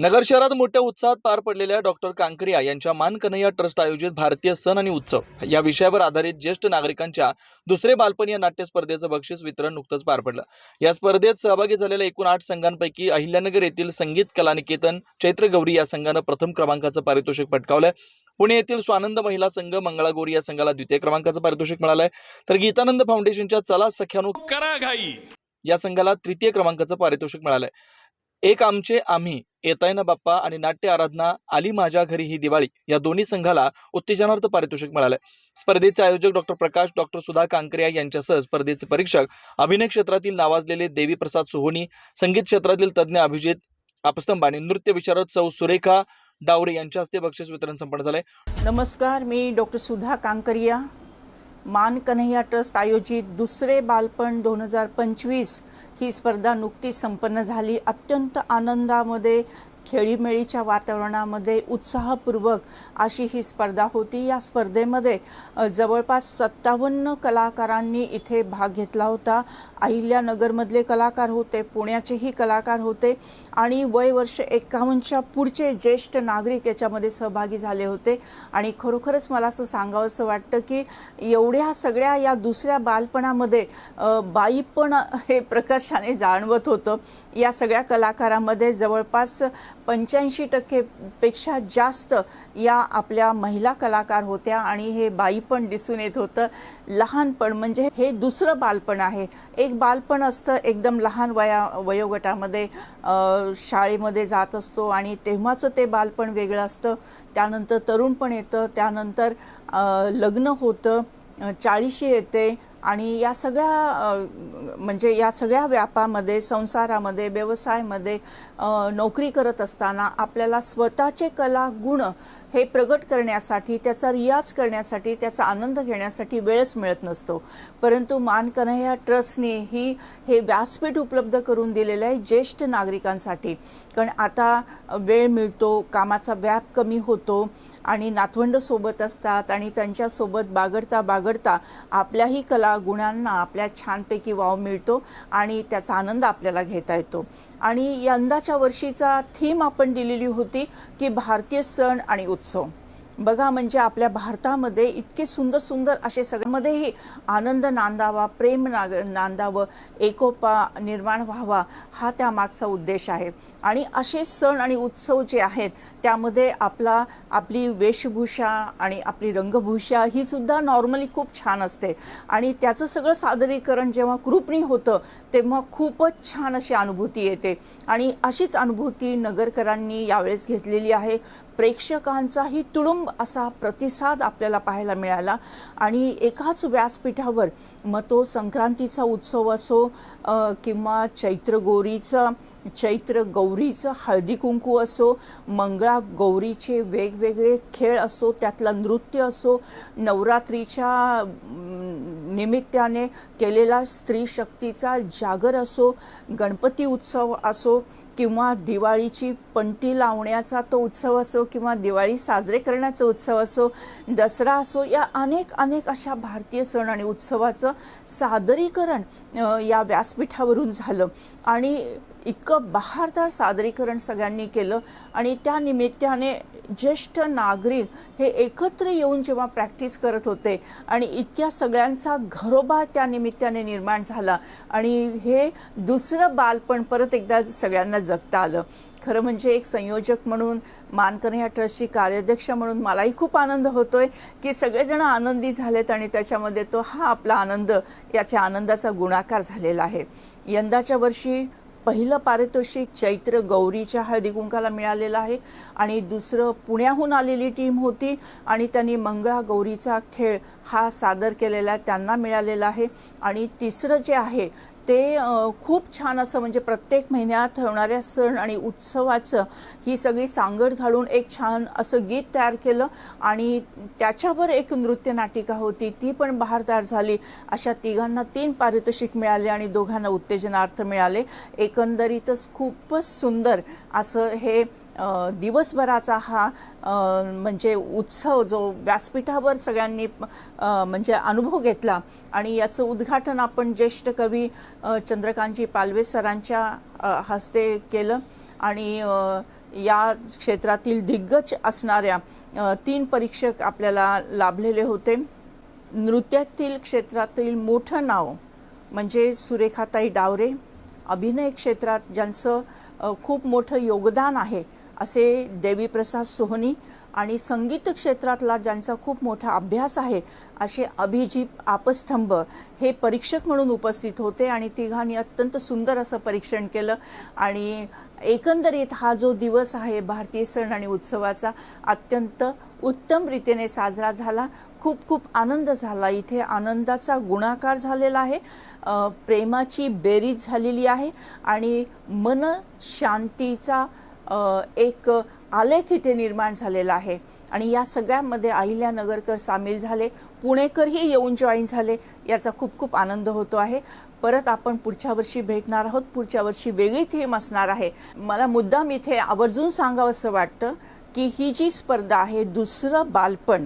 नगर शहरात मोठ्या उत्साहात पार पडलेल्या डॉक्टर कांकरिया यांच्या मान कन्हैया ट्रस्ट आयोजित भारतीय सण आणि उत्सव. या विषयावर आधारित ज्येष्ठ नागरिकांच्या दुसरे बालपण या नाट्य स्पर्धेचं बक्षीस वितरण नुकतंच पार पडलं. या स्पर्धेत सहभागी झालेल्या एकूण आठ संघांपैकी अहिल्यानगर येथील संगीत कला निकेतन चैत्र गौरी या संघानं प्रथम क्रमांकाचं पारितोषिक पटकावलंय. पुणे येथील स्वानंद महिला संघ मंगळागौरी या संघाला द्वितीय क्रमांकाचं पारितोषिक मिळालंय. तर गीतानंद फाउंडेशनच्या चला सख्यानो करा घाई. या संघाला तृतीय क्रमांकाचं पारितोषिक मिळालंय. एक आमचे आम्ही येताय ना बाप्पा आणि नाट्य आराधना आली माझ्या घरी ही दिवाळी या दोन्ही संघाला उत्तेजनार्थ पारितोषिक मिळालंय स्पर्धेचे आयोजक डॉक्टर प्रकाश डॉक्टर सुधा कांकरिया यांच्यासह स्पर्धेचे परीक्षक अभिनय क्षेत्रातील नावाजलेले देवी प्रसाद सोहोनी संगीत क्षेत्रातील तज्ज्ञ अभिजित आपस्तंभ आणि नृत्य विशारद सौ सुरेखा डावरे यांच्या हस्ते बक्षीस वितरण संपन्न झालंय. नमस्कार मी डॉक्टर सुधा कांकरिया मान कन्हैया ट्रस्ट आयोजित दुसरे बालपण दोन हजार पंचवीस ही स्पर्धा नुकतीच संपन्न झाली. अत्यंत आनंदामध्ये खेळीमेळीच्या वातावरणामध्ये उत्साहपूर्वक अशी ही स्पर्धा होती. या स्पर्धेमध्ये जवळपास सत्तावन्न कलाकारांनी इथे भाग घेतला होता. अहिल्यानगरमधले कलाकार होते पुण्याचेही कलाकार होते आणि वय वर्ष एकावन्नच्या पुढचे ज्येष्ठ नागरिक याच्यामध्ये सहभागी झाले होते. आणि खरोखरच मला असं सांगावंसं वाटतं की एवढ्या सगळ्या या दुसऱ्या बालपणामध्ये बाईपण हे प्रकर्षाने जाणवत होतं. या सगळ्या कलाकारामध्ये जवळपास पंच्याऐंशी टक्केपेक्षा जास्त या आपल्या महिला कलाकार होत्या आणि हे बाई पण दिसून येत होतं. लहानपण म्हणजे हे दुसरं बालपण आहे. एक बालपण असतं एकदम लहान वया वयोगटामध्ये शाळेमध्ये जात असतो आणि तेव्हाचं ते बालपण वेगळं असतं. त्यानंतर तरुणपण येतं त्यानंतर लग्न होतं चाळीशी येते आणि या सगळ्या म्हणजे या सगळ्या व्यापामध्ये संसारामध्ये व्यवसायामध्ये नोकरी करत असताना आपल्याला स्वतःचे कला गुण हे प्रगट करण्यासाठी त्याचा रियाज करण्यासाठी त्याचा आनंद घेण्यासाठी वेळच मिळत नसतो. परंतु मान या ट्रस्टने ही हे व्यासपीठ उपलब्ध करून दिलेलं आहे ज्येष्ठ नागरिकांसाठी. कारण आता वेळ मिळतो कामाचा व्याप कमी होतो आणि नातवंड सोबत असतात आणि त्यांच्यासोबत बागडता बागडता आपल्याही कला गुणांना आपल्या छानपैकी वाव मिळतो आणि त्याचा आनंद आपल्याला घेता येतो. आणि यंदाच्या वर्षीचा थीम आपण दिलेली होती की भारतीय सण आणि उत्सव. बघा म्हणजे आपल्या भारतामध्ये इतके सुंदर सुंदर असे सगळ्यामध्येही आनंद नांदावा प्रेम नाग नांदावं एकोपा निर्माण व्हावा हा त्यामागचा उद्देश आहे. आणि असे सण आणि उत्सव जे आहेत त्यामध्ये आपला आपली वेशभूषा आणि आपली रंगभूषा ही सुद्धा नॉर्मली खूप छान असते. आणि त्याचं सगळं सादरीकरण जेव्हा कृपणी होतं तेव्हा खूपच छान अशी अनुभूती येते. आणि अशीच अनुभूती नगरकरांनी यावेळेस घेतलेली आहे. प्रेक्षकांचाही तुडुंब असा प्रतिसाद आपल्याला पाहायला मिळाला. आणि एकाच व्यासपीठावर मग तो संक्रांतीचा उत्सव असो किंवा चैत्रगौरीचा चैत्र गौरीचं हळदी कुंकू असो मंगळा गौरीचे वेगवेगळे खेळ असो त्यातलं नृत्य असो नवरात्रीच्या निमित्ताने केलेला स्त्री शक्तीचा जागर असो गणपती उत्सव असो किंवा दिवाळीची पंटी लावण्याचा तो उत्सव असो किंवा दिवाळी साजरे करण्याचा उत्सव असो दसरा असो या अनेक अनेक अशा भारतीय सण आणि उत्सवाचं सादरीकरण या व्यासपीठावरून झालं. आणि इतकं बहारदार सादरीकरण सगळ्यांनी केलं आणि त्या निमित्ताने ज्येष्ठ नागरिक हे एकत्र येऊन जेव्हा प्रॅक्टिस करत होते आणि इतक्या सगळ्यांचा घरोबा त्या निमित्ताने निर्माण झाला आणि हे दुसरं बालपण परत एकदा सगळ्यांना जगता आलं. खरं म्हणजे एक संयोजक म्हणून मानकर या ट्रस्टची कार्याध्यक्ष म्हणून मलाही खूप आनंद होतोय की सगळेजण आनंदी झालेत आणि त्याच्यामध्ये तो हा आपला आनंद याच्या आनंदाचा गुणाकार झालेला आहे. यंदाच्या वर्षी पहिलं पारितोषिक चैत्र गौरीच्या हळदी कुंकाला मिळालेलं आहे आणि दुसरं पुण्याहून आलेली टीम होती आणि त्यांनी मंगळा गौरीचा खेळ हा सादर केलेला आहे त्यांना मिळालेला आहे. आणि तिसरं जे आहे ते खूप छान असं म्हणजे प्रत्येक महिन्यात होणाऱ्या सण आणि उत्सवाचं ही सगळी सांगड घालून एक छान असं गीत तयार केलं आणि त्याच्यावर एक नृत्य नाटिका होती. ती पण बहारदार झाली. अशा तिघांना तीन पारितोषिक मिळाले आणि दोघांना उत्तेजनार्थ मिळाले. एकंदरीतच खूपच सुंदर असं हे दिवसभराचा हा म्हणजे उत्सव जो व्यासपीठावर सगळ्यांनी म्हणजे अनुभव घेतला आणि याचं उद्घाटन आपण ज्येष्ठ कवी चंद्रकांतजी पालवे सरांच्या हस्ते केलं आणि या क्षेत्रातील दिग्गज असणाऱ्या तीन परीक्षक आपल्याला लाभलेले होते. नृत्यातील क्षेत्रातील मोठं नाव म्हणजे सुरेखाताई डावरे. अभिनय क्षेत्रात ज्यांचं खूप मोठं योगदान आहे असे देवीप्रसाद सोहनी आणि संगीत क्षेत्रातला ज्यांचा खूप मोठा अभ्यास आहे असे अभिजीत आपस्तंभ हे परीक्षक म्हणून उपस्थित होते आणि तिघांनी अत्यंत सुंदर असं परीक्षण केलं. आणि एकंदरीत हा जो दिवस आहे भारतीय सण आणि उत्सवाचा अत्यंत उत्तम रीतीने साजरा झाला. खूप खूप आनंद झाला. इथे आनंदाचा गुणाकार झालेला आहे. प्रेमाची बेरीज झालेली आहे आणि मन शांतीचा एक आलेख इथे निर्माण झालेला आहे. आणि या सगळ्यामध्ये अहिल्या नगरकर सामील झाले. पुणेकरही येऊन जॉईन झाले. याचा खूप खूप आनंद होतो आहे. परत आपण पुढच्या वर्षी भेटणार आहोत. पुढच्या वर्षी वेगळी थीम असणार आहे. मला मुद्दाम इथे आवर्जून सांगावंसं वाटतं की ही जी स्पर्धा आहे दुसरं बालपण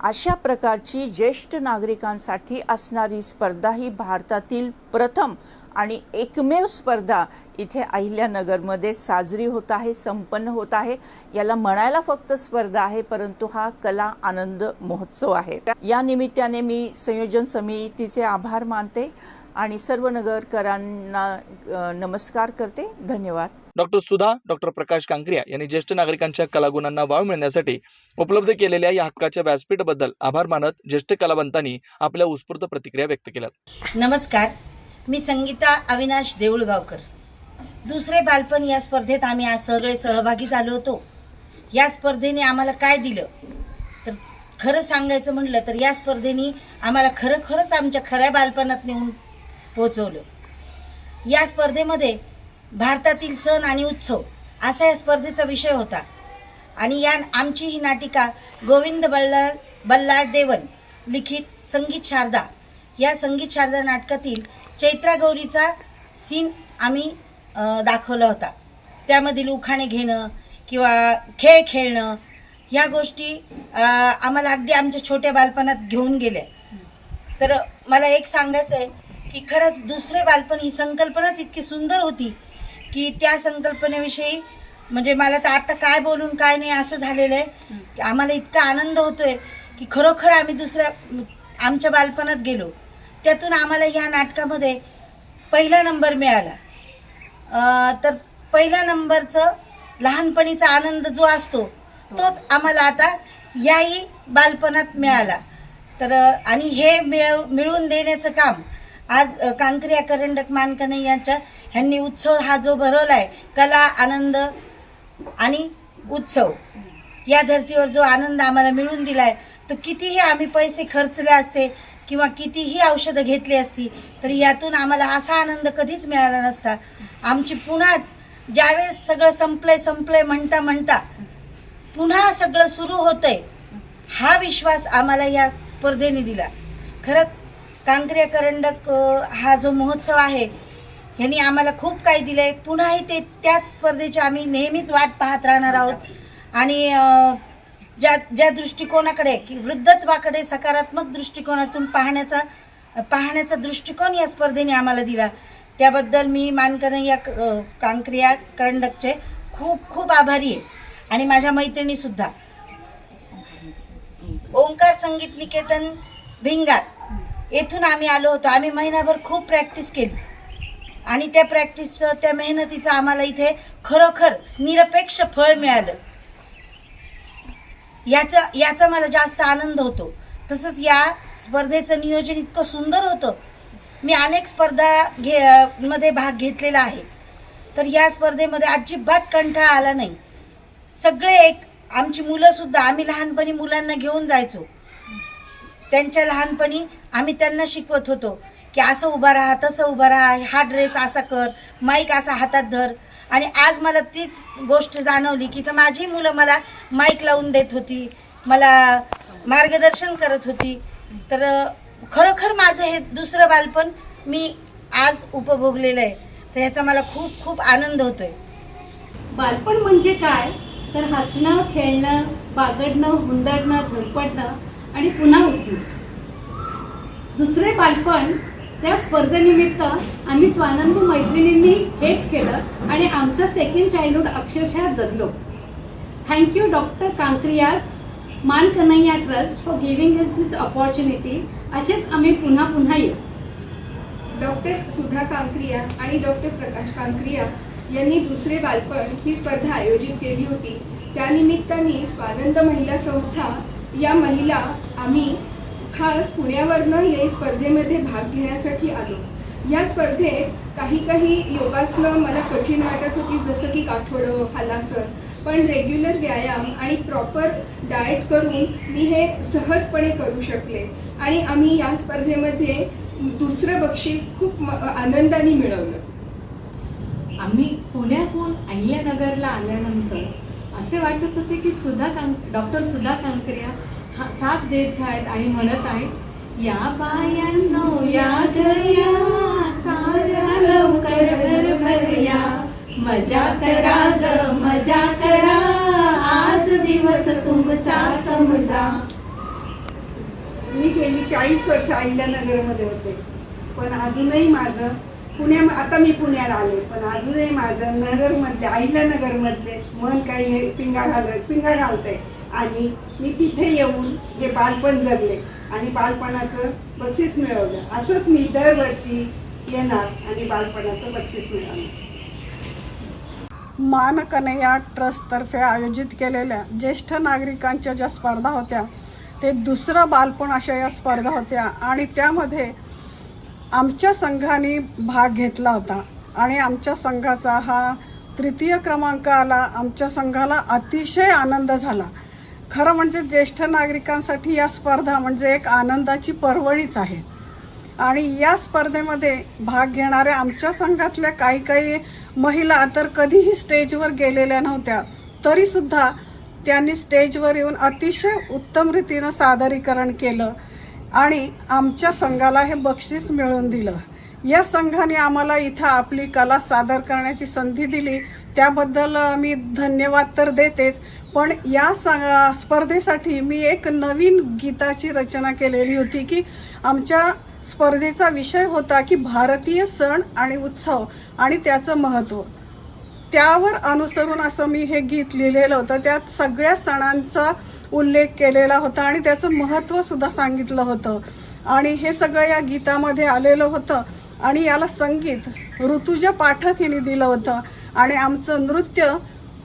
अशा प्रकारची ज्येष्ठ नागरिकांसाठी असणारी स्पर्धा ही भारतातील प्रथम आणि एकमेव स्पर्धा इथे अहिल्यानगरमध्ये साजरी होत आहे संपन्न होत आहे. याला म्हणायला फक्त स्पर्धा आहे परंतु हा कला आनंद महोत्सव आहे. या निमित्ताने मी संयोजन समितीचे आभार मानते आणि सर्व नगरकरांना नमस्कार करते. धन्यवाद. डॉक्टर सुधा डॉक्टर प्रकाश कांक्रिया यांनी ज्येष्ठ नागरिकांच्या कलागुणांना वाव मिळण्यासाठी उपलब्ध केलेल्या या हक्काच्या व्यासपीठाबद्दल आभार मानत ज्येष्ठ कलावंतांनी आपल्या उत्स्फूर्त प्रतिक्रिया व्यक्त केल्या नमस्कार. मी संगीता अविनाश देऊळगावकर. दुसरे बालपण या स्पर्धेत आम्ही आज सगळे सहभागी झालो होतो. या स्पर्धेने आम्हाला काय दिलं? तर खरं सांगायचं म्हटलं तर या स्पर्धेने आम्हाला खरं खरंच आमच्या खऱ्या बालपणात नेऊन पोचवलं. या स्पर्धेमध्ये भारतातील सण आणि उत्सव असा या स्पर्धेचा विषय होता. आणि या आमची ही नाटिका गोविंद बल्लाळ बल्लाळ देवन लिखित संगीत शारदा या संगीत शारदा नाटकातील चैत्रा गौरीचा सीन आम्ही दाखवला होता. त्यामधील उखाणे घेणं किंवा खेळ खेळणं ह्या गोष्टी आम्हाला अगदी आमच्या छोट्या बालपणात घेऊन गेल्या. तर मला एक सांगायचं आहे की खरंच दुसरे बालपण ही संकल्पनाच इतकी सुंदर होती की त्या संकल्पनेविषयी म्हणजे मला तर आता काय बोलून काय नाही असं झालेलं आहे. की आम्हाला इतका आनंद होतोय की खरोखर आम्ही दुसऱ्या आमच्या बालपणात गेलो. त्यातून आम्हाला ह्या नाटकामध्ये पहिला नंबर मिळाला. तर पहिल्या नंबरचं लहानपणीचा आनंद जो असतो तोच आम्हाला आता याही बालपणात मिळाला. तर आणि हे मिळव मिळवून देण्याचं काम आज कांक्रिया करंडक मानकने यांच्या ह्यांनी उत्सव हा जो भरवला आहे कला आनंद आणि उत्सव या धर्तीवर जो आनंद आम्हाला मिळून दिला आहे तो कितीही आम्ही पैसे खर्चले असते किंवा कितीही औषधं घेतली असती तरी यातून आम्हाला असा आनंद कधीच मिळाला नसता. आमची पुन्हा ज्यावेळेस सगळं संपलंय संपलंय म्हणता म्हणता पुन्हा सगळं सुरू होतंय हा विश्वास आम्हाला या स्पर्धेने दिला. खरं कांक्रिया करंडक हा जो महोत्सव आहे ह्यांनी आम्हाला खूप काही दिलंय. पुन्हाही ते त्याच स्पर्धेची आम्ही नेहमीच वाट पाहत राहणार आहोत. आणि ज्या ज्या दृष्टिकोनाकडे की वृद्धत्वाकडे सकारात्मक दृष्टिकोनातून पाहण्याचा पाहण्याचा दृष्टिकोन या स्पर्धेने आम्हाला दिला. त्याबद्दल मी मानकन या क- कांक्रिया करंडकचे खूप खूप आभारी आहे. आणि माझ्या मैत्रिणीसुद्धा. ओंकार संगीत निकेतन भिंगार येथून आम्ही आलो होतो. आम्ही महिनाभर खूप प्रॅक्टिस केली. आणि त्या प्रॅक्टिसचं त्या मेहनतीचं आम्हाला इथे खरोखर निरपेक्ष फळ मिळालं. याचा याचा मला जास्त आनंद होतो. तसंच या स्पर्धेचं नियोजन इतकं सुंदर होतं. मी अनेक स्पर्धा घे मध्ये भाग घेतलेला आहे. तर या स्पर्धेमध्ये अजिबात कंटाळा आला नाही. सगळे एक आमची मुलंसुद्धा आम्ही लहानपणी मुलांना घेऊन जायचो. त्यांच्या लहानपणी आम्ही त्यांना शिकवत होतो की असं उभा राहा तसं उभा राहा हा ड्रेस असा कर माईक असा हातात धर. आणि आज मला तीच गोष्ट जाणवली की तर माझी मुलं मला माईक लावून देत होती मला मार्गदर्शन करत होती. तर खरोखर माझं हे दुसरं बालपण मी आज उपभोगलेलं आहे. तर ह्याचा मला खूप खूप आनंद होतोय. बालपण म्हणजे काय? तर हसणं खेळणं बागडणं हुंदडणं धडपडणं आणि पुन्हा उठणं. दुसरे बालपण त्या स्पर्धेनिमित्त आम्ही स्वानंद मैत्रिणींनी हेच केलं आणि आमचं सेकंड चाइल्डहुड अक्षरशः जगलो. थँक्यू डॉक्टर कांक्रियास मान Kanhaiya trust for giving is this opportunity असेच आम्ही पुन्हा पुन्हा येऊ. डॉक्टर सुधा कांक्रिया आणि डॉक्टर प्रकाश कांक्रिया यांनी दुसरे बालपण ही स्पर्धा आयोजित केली होती. त्यानिमित्ताने स्वानंद महिला संस्था या महिला आम्ही खास पुण्यावरनं या स्पर्धेमध्ये भाग घेण्यासाठी आलो. या स्पर्धेत काही काही योगासनं मला कठीण वाटत होती जसं की काठोडं हलासन पण रेग्युलर व्यायाम आणि प्रॉपर डाएट करून मी हे सहजपणे करू शकले. आणि आम्ही या स्पर्धेमध्ये दुसरं बक्षीस खूप आनंदाने मिळवलं. आम्ही पुण्याहून अहिल्यानगरला आल्यानंतर असे वाटत होते की सुधा कां डॉक्टर सुधा कांकरिया साथ देत आहेत आणि म्हणत आहे या बायांनो या घया साऱ्या लवकर भरभर मजा करा ग मजा करा. आज दिवस तुमचा समजा. मी गेली चाळीस वर्ष अहिल्यानगरमध्ये होते. पण अजूनही माझं पुण्या आता मी पुण्याला आले. पण अजूनही माझं नगरमधले अहिल्यानगरमधले मन काही पिंगा घालत पिंगा घालतंय. आणि मी तिथे येऊन हे बालपण जगले आणि बालपणाचं बक्षीस मिळवलं. असंच मी दरवर्षी येणार आणि बालपणाचं बक्षीस मिळवणार. मान कन्हैया ट्रस्टतर्फे आयोजित केलेल्या ज्येष्ठ नागरिकांच्या ज्या स्पर्धा होत्या ते दुसरं बालपण अशा या स्पर्धा होत्या आणि त्यामध्ये आमच्या संघाने भाग घेतला होता. आणि आमच्या संघाचा हा तृतीय क्रमांक आला आमच्या संघाला अतिशय आनंद झाला. खरं म्हणजे ज्येष्ठ नागरिकांसाठी या स्पर्धा म्हणजे एक आनंदाची पर्वणीच आहे. आणि या स्पर्धेमध्ये भाग घेणाऱ्या आमच्या संघातल्या काही काही महिला तर कधीही स्टेजवर गेलेल्या नव्हत्या तरीसुद्धा त्यांनी स्टेजवर येऊन अतिशय उत्तम रीतीनं सादरीकरण केलं आणि आमच्या संघाला हे बक्षीस मिळवून दिलं. या संघाने आम्हाला इथं आपली कला सादर करण्याची संधी दिली. त्याबद्दल मी धन्यवाद तर देतेच पण या स्पर्धेसाठी मी एक नवीन गीताची रचना केलेली होती की आमच्या स्पर्धेचा विषय होता की भारतीय सण आणि उत्सव आणि त्याचं महत्त्व त्यावर अनुसरून असं मी हे गीत लिहिलेलं होतं. त्यात सगळ्या सणांचा उल्लेख केलेला होता आणि त्याचं महत्त्व सुद्धा सांगितलं होतं. आणि हे सगळं या गीतामध्ये आलेलं होतं आणि याला संगीत ऋतुजा पाठक हिने दिलं होतं. आणि आमचं नृत्य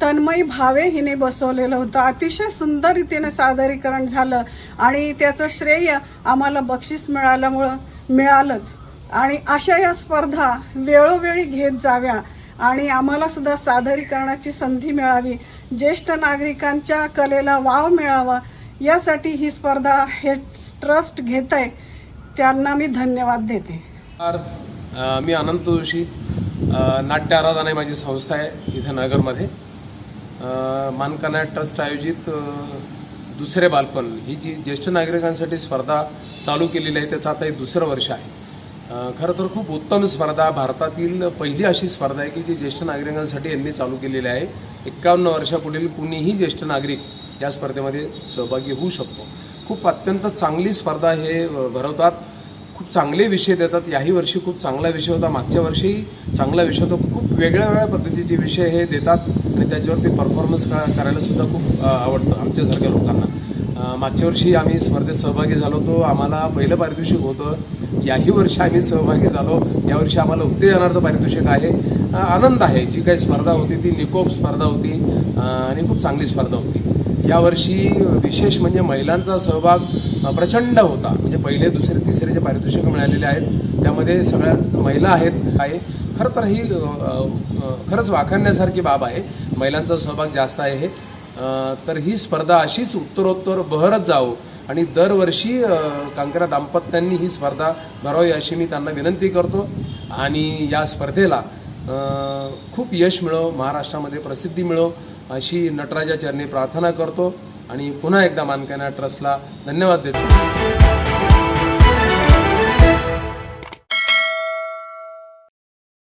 तन्मयी भावे हिने बसवलेलं होतं. अतिशय सुंदर रीतीने सादरीकरण झालं आणि त्याचं श्रेय आम्हाला बक्षीस मिळाल्यामुळं मिळालंच. आणि अशा या स्पर्धा वेळोवेळी घेत जाव्या आणि आम्हाला सुद्धा सादरीकरणाची संधी मिळावी. ज्येष्ठ नागरिकांच्या कलेला वाव मिळावा यासाठी ही स्पर्धा हे ट्रस्ट घेत आहे त्यांना मी धन्यवाद देते. मी अनंत जोशी. नाट्य आराधना ही माझी संस्था आहे इथं नगरमध्ये. मानकानाय ट्रस्ट आयोजित दुसरे बालपण. ही जी ज्येष्ठ नागरिकांसाठी स्पर्धा चालू केलेली आहे त्याचं आता हे दुसरं वर्ष आहे. खरं तर खूप उत्तम स्पर्धा. भारतातील पहिली अशी स्पर्धा आहे की जी ज्येष्ठ नागरिकांसाठी यांनी चालू केलेली आहे. एक्कावन्न वर्षापुढील कुणीही ज्येष्ठ नागरिक या स्पर्धेमध्ये सहभागी होऊ शकतो. खूप अत्यंत चांगली स्पर्धा हे भरवतात. खूप चांगले विषय देतात. याही वर्षी खूप चांगला विषय होता. मागच्या वर्षीही चांगला विषय होता. खूप वेगळ्या वेगळ्या पद्धतीचे विषय हे देतात आणि त्याच्यावरती परफॉर्मन्स करायला सुद्धा खूप आवडतं आमच्यासारख्या लोकांना. मागच्या वर्षी आम्ही स्पर्धेत सहभागी झालो होतो. आम्हाला पहिलं पारितोषिक होतं. याही वर्षी आम्ही सहभागी झालो. यावर्षी आम्हाला उत्तेजनार्थ पारितोषिक आहे. आनंद आहे. जी काही स्पर्धा होती ती निकोप स्पर्धा होती. आणि खूप चांगली स्पर्धा होती. यावर्षी विशेष म्हणजे महिलांचा सहभाग प्रचंड होता. म्हणजे पहिले दुसरे तिसरे जे पारितोषिकं मिळालेले आहेत त्यामध्ये सगळ्या महिला आहेत आहे. खरं तर ही खरंच वाखाणण्यासारखी बाब आहे. महिलांचा सहभाग जास्त आहे हे. तर ही स्पर्धा अशीच उत्तरोत्तर बहरत जावं आणि दरवर्षी कांकरा दाम्पत्यांनी ही स्पर्धा भरावी अशी मी त्यांना विनंती करतो. आणि या स्पर्धेला खूप यश मिळो महाराष्ट्रामध्ये प्रसिद्धी मिळो. अशी नटराजा चरणी प्रार्थना करतो आणि पुन्हा एकदा मानकांना ट्रस्टला धन्यवाद देतो.